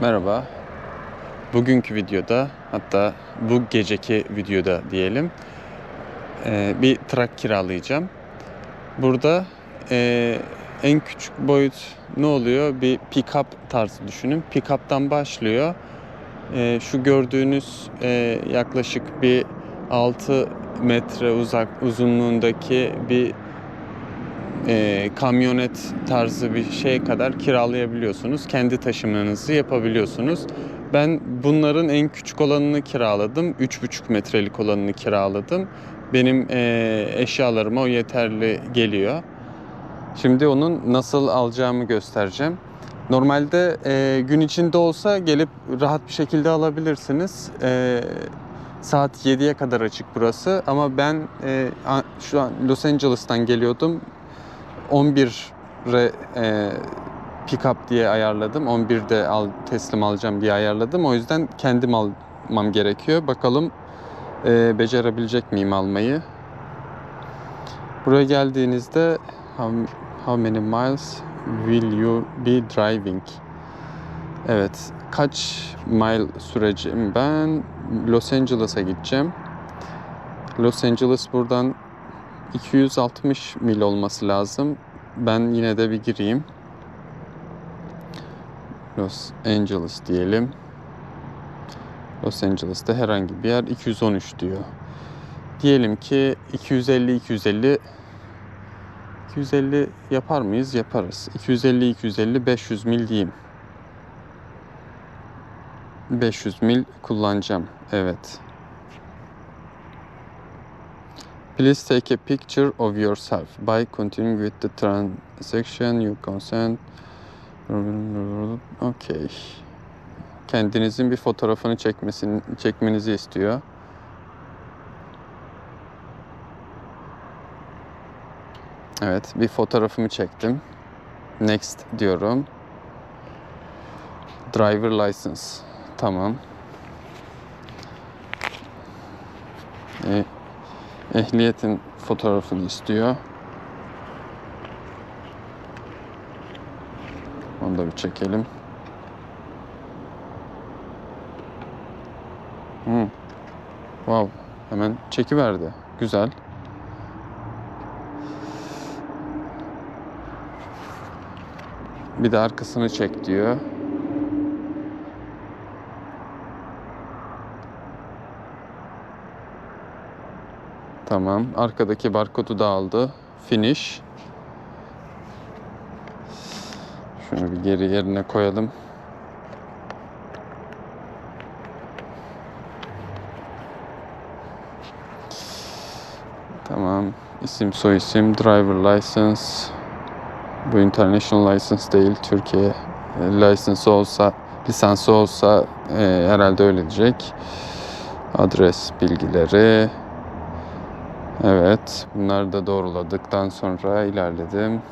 Merhaba. Bugünkü videoda hatta bu geceki videoda diyelim eee, bir trak kiralayacağım. Burada eee, en küçük boyut ne oluyor? Bir pick-up tarzı düşünün. Pick-up'tan başlıyor. Eee, şu gördüğünüz yaklaşık bir 6 metre uzak uzunluğundaki bir eee, kamyonet tarzı bir şeye kadar kiralayabiliyorsunuz. Kendi taşımanızı yapabiliyorsunuz. Ben bunların en küçük olanını kiraladım. 3,5 metrelik olanını kiraladım. Benim eee, eşyalarıma o yeterli geliyor. Şimdi onun nasıl alacağımı göstereceğim. Normalde eee, gün içinde olsa gelip rahat bir şekilde alabilirsiniz. Eee, saat 7'ye kadar açık burası ama ben a- şu an Los Angeles'tan geliyordum. 11'e e, pick up diye ayarladım. 11'de al, teslim alacağım diye ayarladım. O yüzden kendim almam gerekiyor. Bakalım e, becerebilecek miyim almayı. Buraya geldiğinizde how, how many miles will you be driving? Evet. Kaç mile süreceğim ben? Los Angeles'a gideceğim. Los Angeles buradan 260 mil olması lazım. Ben yine de bir gireyim. Los Angeles diyelim. Los Angeles'ta herhangi bir yer 213 diyor. Diyelim ki 250 250 250 yapar mıyız? Yaparız. 250 250 500 mil diyeyim. 500 mil kullanacağım. Evet. Please take a picture of yourself. By continuing with the transaction, you consent. Okay. Kendinizin bir fotoğrafını çekmesini çekmenizi istiyor. Evet, bir fotoğrafımı çektim. Next diyorum. Driver license. Tamam. Ehliyetin fotoğrafını istiyor. Onu da bir çekelim. Hmm. Wow. Hemen çekiverdi. Güzel. Bir de arkasını çek diyor. Tamam. Arkadaki barkodu da aldı. Finish. Şunu bir geri yerine koyalım. Tamam. İsim, soyisim, driver license. Bu international license değil. Türkiye license olsa, lisansı olsa e, herhalde öyle diyecek. Adres bilgileri. Evet. Bunları da doğruladıktan sonra ilerledim.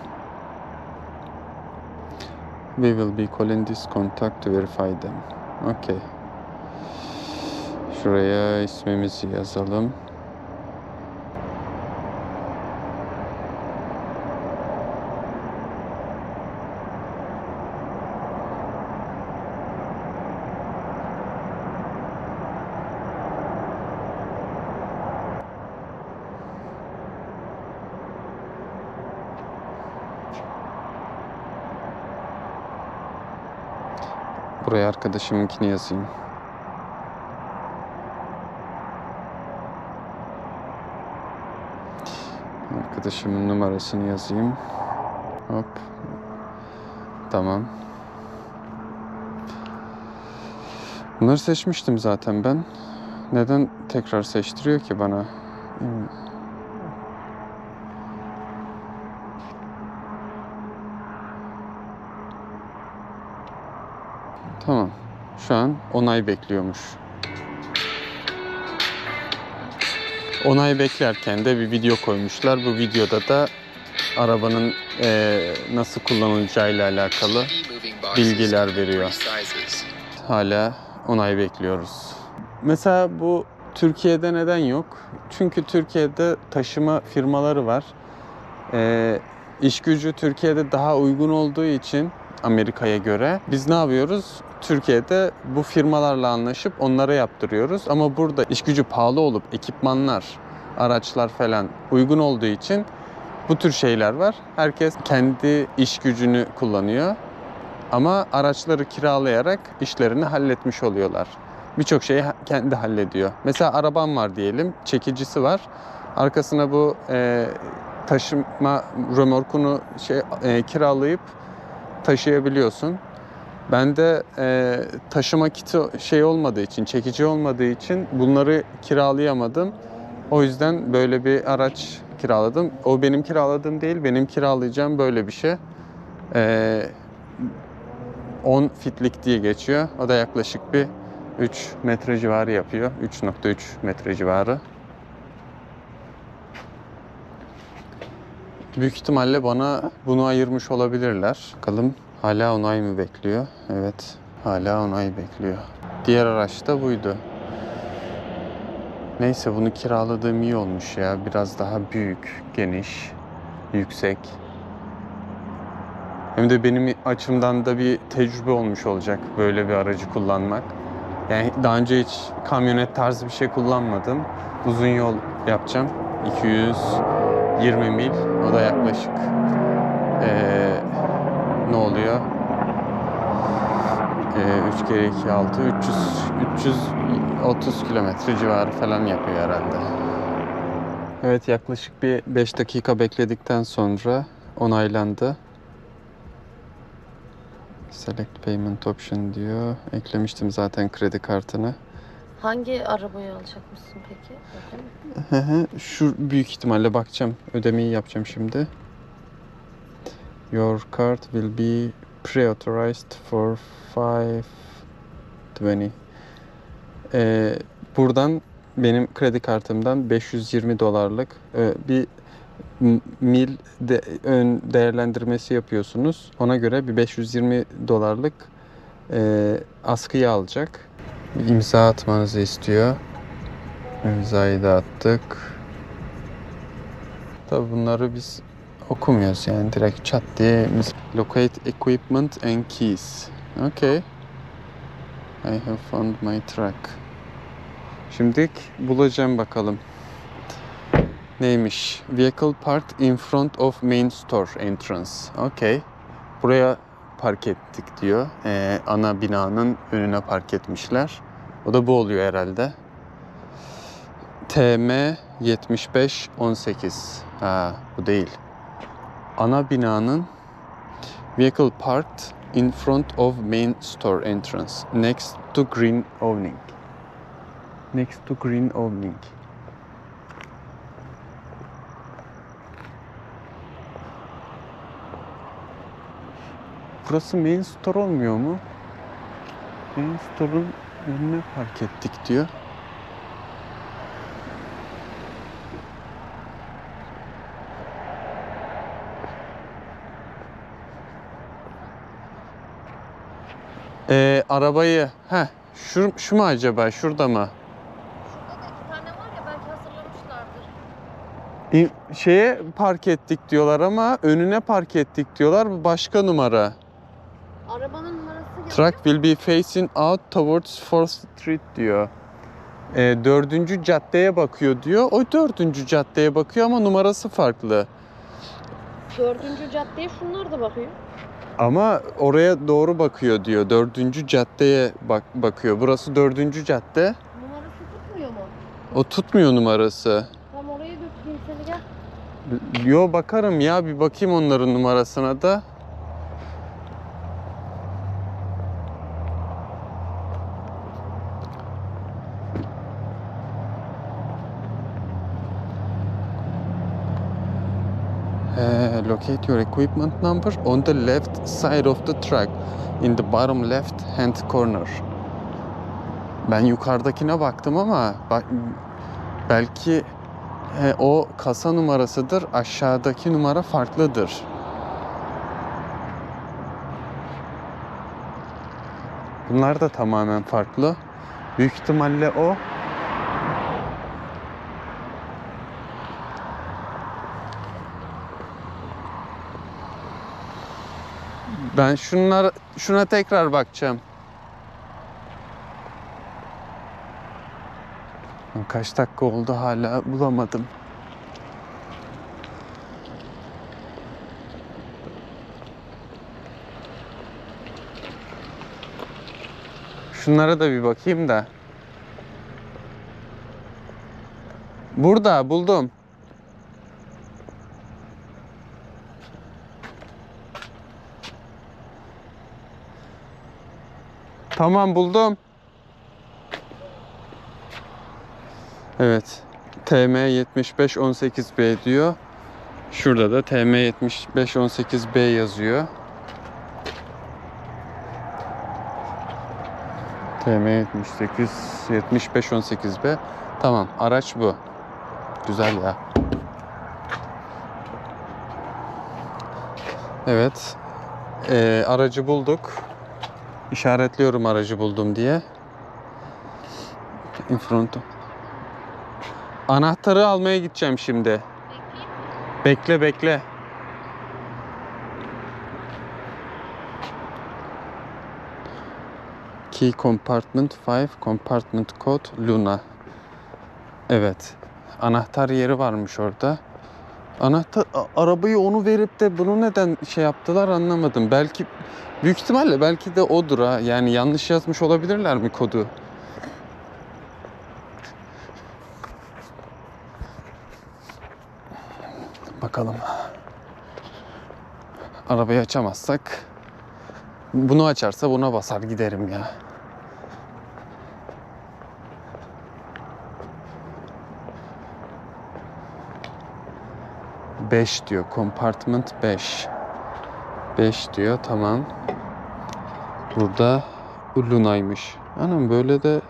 We will be calling this contact to verify them. Okay. Şuraya ismimizi yazalım. Buraya arkadaşımınkini yazayım. Arkadaşımın numarasını yazayım. Hop. Tamam. Bunları seçmiştim zaten ben. Neden tekrar seçtiriyor ki bana? Hmm. Tamam. Şu an onay bekliyormuş. Onay beklerken de bir video koymuşlar. Bu videoda da arabanın eee, nasıl kullanılacağıyla alakalı bilgiler veriyor. Hala onay bekliyoruz. Mesela bu Türkiye'de neden yok? Çünkü Türkiye'de taşıma firmaları var. Ee, iş gücü Türkiye'de daha uygun olduğu için Amerika'ya göre. Biz ne yapıyoruz? Türkiye'de bu firmalarla anlaşıp onlara yaptırıyoruz. Ama burada iş gücü pahalı olup ekipmanlar, araçlar falan uygun olduğu için bu tür şeyler var. Herkes kendi iş gücünü kullanıyor. Ama araçları kiralayarak işlerini halletmiş oluyorlar. Birçok şeyi kendi hallediyor. Mesela arabam var diyelim, çekicisi var. Arkasına bu e, taşıma römorkunu şey e, kiralayıp taşıyabiliyorsun. Ben de e, taşıma kiti şey olmadığı için, çekici olmadığı için bunları kiralayamadım. O yüzden böyle bir araç kiraladım. O benim kiraladığım değil, benim kiralayacağım böyle bir şey. E, 10 fitlik diye geçiyor. O da yaklaşık bir 3 metre civarı yapıyor. 3.3 metre civarı. Büyük ihtimalle bana bunu ayırmış olabilirler. Bakalım hala onay mı bekliyor? Evet, hala onay bekliyor. Diğer araç da buydu. Neyse bunu kiraladığım iyi olmuş ya. Biraz daha büyük, geniş, yüksek. Hem de benim açımdan da bir tecrübe olmuş olacak böyle bir aracı kullanmak. Yani daha önce hiç kamyonet tarzı bir şey kullanmadım. Uzun yol yapacağım. 220 mil. O da yaklaşık eee, ne oluyor? Eee 3 kere 2 6 300 330 kilometre civarı falan yapıyor herhalde. Evet yaklaşık bir 5 dakika bekledikten sonra onaylandı. Select payment option diyor. Eklemiştim zaten kredi kartını. Hangi arabayı alacakmışsın peki? Bakın. Hı hı, Şu büyük ihtimalle bakacağım. Ödemeyi yapacağım şimdi. Your card will be pre-authorized for 520. Ee, buradan benim kredi kartımdan 520 dolarlık e, bir mil de, ön değerlendirmesi yapıyorsunuz. Ona göre bir 520 dolarlık e, askıya alacak. Bir imza atmanızı istiyor. İmzayı da attık. Tabi bunları biz okumuyoruz yani direkt chat diye locate equipment and keys. Okay. I have found my truck. Şimdi bulacağım bakalım. Neymiş? Vehicle parked in front of main store entrance. Okay. Buraya park ettik diyor. Ee, ana binanın önüne park etmişler. O da bu oluyor herhalde. TM 7518. Ha, bu değil. Ana binanın vehicle parked in front of main store entrance next to green awning. Next to green awning. Burası main store olmuyor mu? Main store'un önüne park ettik diyor. Ee, arabayı, heh, şu, şu mu acaba, şurada mı? Şurada da iki tane var ya belki hazırlamışlardır. İ- Şeye park ettik diyorlar ama önüne park ettik diyorlar. Bu başka numara. Arabanın numarası. Truck will be facing out towards 4th Street diyor. Ee, dördüncü caddeye bakıyor diyor. O dördüncü caddeye bakıyor ama numarası farklı. Dördüncü caddeye şunlar da bakıyor. Ama oraya doğru bakıyor diyor. Dördüncü caddeye bak bakıyor. Burası dördüncü cadde. Numarası tutmuyor mu? O tutmuyor numarası. Tam oraya götüreyim seni gel. Yo bakarım ya bir bakayım onların numarasına da. Locate your equipment number on the left side of the truck in the bottom left hand corner. Ben yukarıdakine baktım ama belki He, o kasa numarasıdır. Aşağıdaki numara farklıdır. Bunlar da tamamen farklı. Büyük ihtimalle o. Ben şunlar şuna tekrar bakacağım. Kaç dakika oldu hala bulamadım. Şunlara da bir bakayım da. Burada buldum. Tamam buldum. Evet. TM 7518B diyor. Şurada da TM 7518B yazıyor. TM 78 7518B. Tamam, araç bu. Güzel ya. Evet. Ee, aracı bulduk. İşaretliyorum aracı buldum diye. In front. Anahtarı almaya gideceğim şimdi. Bekle bekle. Key compartment 5 compartment code Luna. Evet. Anahtar yeri varmış orada. Anahtar arabayı onu verip de bunu neden şey yaptılar anlamadım. Belki büyük ihtimalle belki de odur ha. Yani yanlış yazmış olabilirler mi kodu? Bakalım. Arabayı açamazsak bunu açarsa buna basar giderim ya. Beş diyor. Compartment 5. 5 diyor. Tamam. Burada Luna'ymış. Anam böyle de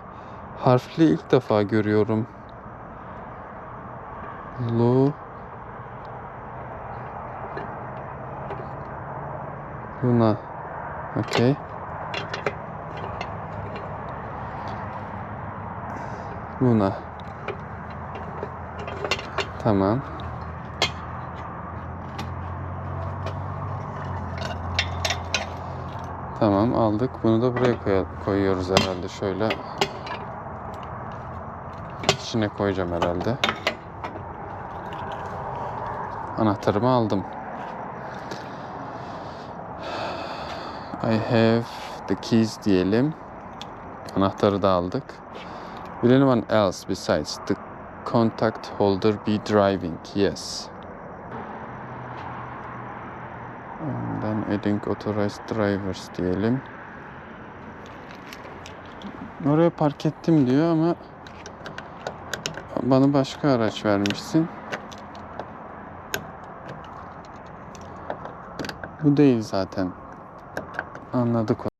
harfli ilk defa görüyorum. Lu Luna. Okey. Luna. Tamam. Tamam aldık. Bunu da buraya koy- koyuyoruz herhalde. Şöyle içine koyacağım herhalde. Anahtarımı aldım. I have the keys diyelim. Anahtarı da aldık. Will anyone else besides the contact holder be driving? Yes. And then adding authorized drivers diyelim. Oraya park ettim diyor ama bana başka araç vermişsin. Bu değil zaten. Anladık